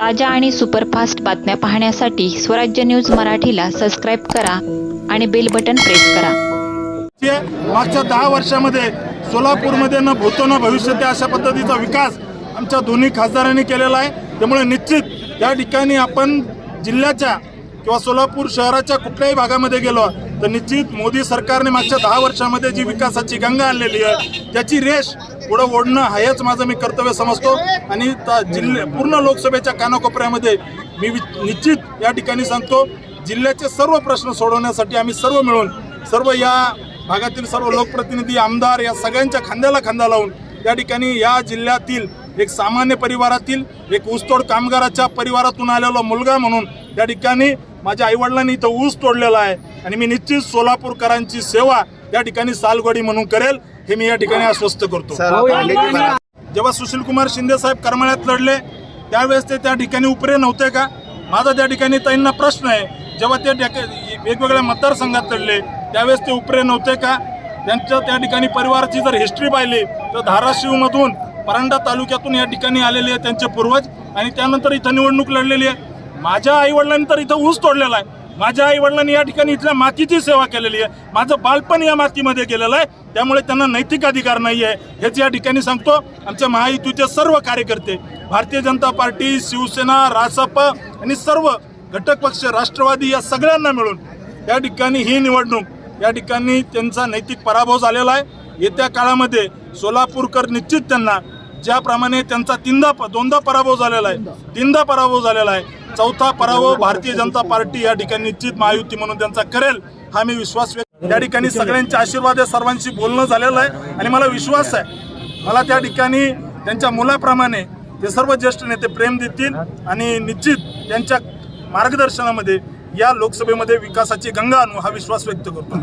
ताज्या आणि सुपरफास्ट बातम्या पाहण्यासाठी स्वराज्य न्यूज मराठीला सबस्क्राईब करा आणि बेल बटन प्रेस करा. मागच्या दहा वर्षामध्ये सोलापूरमध्ये न भूतो न भविष्य अशा पद्धतीचा विकास आमच्या दोन्ही खासदारांनी केलेला आहे. त्यामुळे निश्चित या ठिकाणी आपण जिल्ह्याच्या किंवा सोलापूर शहराच्या कुठल्याही भागामध्ये गेलो तर निश्चित मोदी सरकारने मागच्या दहा वर्षामध्ये जी विकासाची गंगा आणलेली आहे त्याची रेष पुढं ओढणं हेच माझं मी कर्तव्य समजतो. आणि जिल्हे पूर्ण लोकसभेच्या कानाकोपऱ्यामध्ये मी वि- निश्चित या ठिकाणी सांगतो जिल्ह्याचे सर्व प्रश्न सोडवण्यासाठी आम्ही सर्व मिळून सर्व या भागातील सर्व लोकप्रतिनिधी आमदार या सगळ्यांच्या खांद्याला खांदा लावून त्या ठिकाणी या जिल्ह्यातील एक सामान्य परिवारातील एक ऊसतोड कामगाराच्या परिवारातून आलेला मुलगा म्हणून त्या ठिकाणी माझ्या आईवडिलांनी इथं ऊस तोडलेला आहे आणि मी निश्चित सोलापूरकरांची सेवा त्या ठिकाणी सालगडी म्हणून करेल हे मी या ठिकाणी आश्वस्त करतो. जेव्हा सुशील कुमार शिंदे साहेब करमाळ्यात लढले त्यावेळेस ते त्या ठिकाणी उपरे नव्हते का? माझा त्या ठिकाणी ताईंना प्रश्न आहे. जेव्हा ते वेगवेगळ्या मतदारसंघात लढले त्यावेळेस ते उपरे नव्हते का? त्यांच्या त्या ठिकाणी परिवाराची जर हिस्ट्री पाहिली तर धाराशिवमधून परांडा तालुक्यातून या ठिकाणी आलेले आहेत त्यांचे पूर्वज आणि त्यानंतर इथं निवडणूक लढलेली आहे. माझ्या आईवडिलांनी तर इथं ऊस तोडलेला आहे. माझ्या आईवडिलांनी या ठिकाणी इथल्या मातीची सेवा केलेली आहे. माझं बालपण या मातीमध्ये गेलेलं आहे. त्यामुळे त्यांना नैतिक अधिकार नाही आहे. हेच या ठिकाणी सांगतो. आमच्या महायुतीचे सर्व कार्यकर्ते भारतीय जनता पार्टी शिवसेना रासप आणि सर्व घटक पक्ष राष्ट्रवादी या सगळ्यांना मिळून या ठिकाणी ही निवडणूक या ठिकाणी त्यांचा नैतिक पराभव झालेला आहे. येत्या काळामध्ये सोलापूरकर निश्चित त्यांना ज्याप्रमाणे त्यांचा तीनदा दोनदा पराभव झालेला आहे. तीनदा पराभव झालेला आहे. चौथा पराभव भारतीय जनता पार्टी या ठिकाणी निश्चित महायुती म्हणून त्यांचा करेल हा मी विश्वास व्यक्त त्या ठिकाणी सगळ्यांचे आशीर्वाद आहे सर्वांशी बोलणं झालेलं आहे आणि मला विश्वास आहे. मला त्या ठिकाणी त्यांच्या मुलाप्रमाणे ते सर्व ज्येष्ठ नेते प्रेम देतील आणि निश्चित त्यांच्या मार्गदर्शनामध्ये या लोकसभेमध्ये विकासाची गंगा आणू हा विश्वास व्यक्त करतो.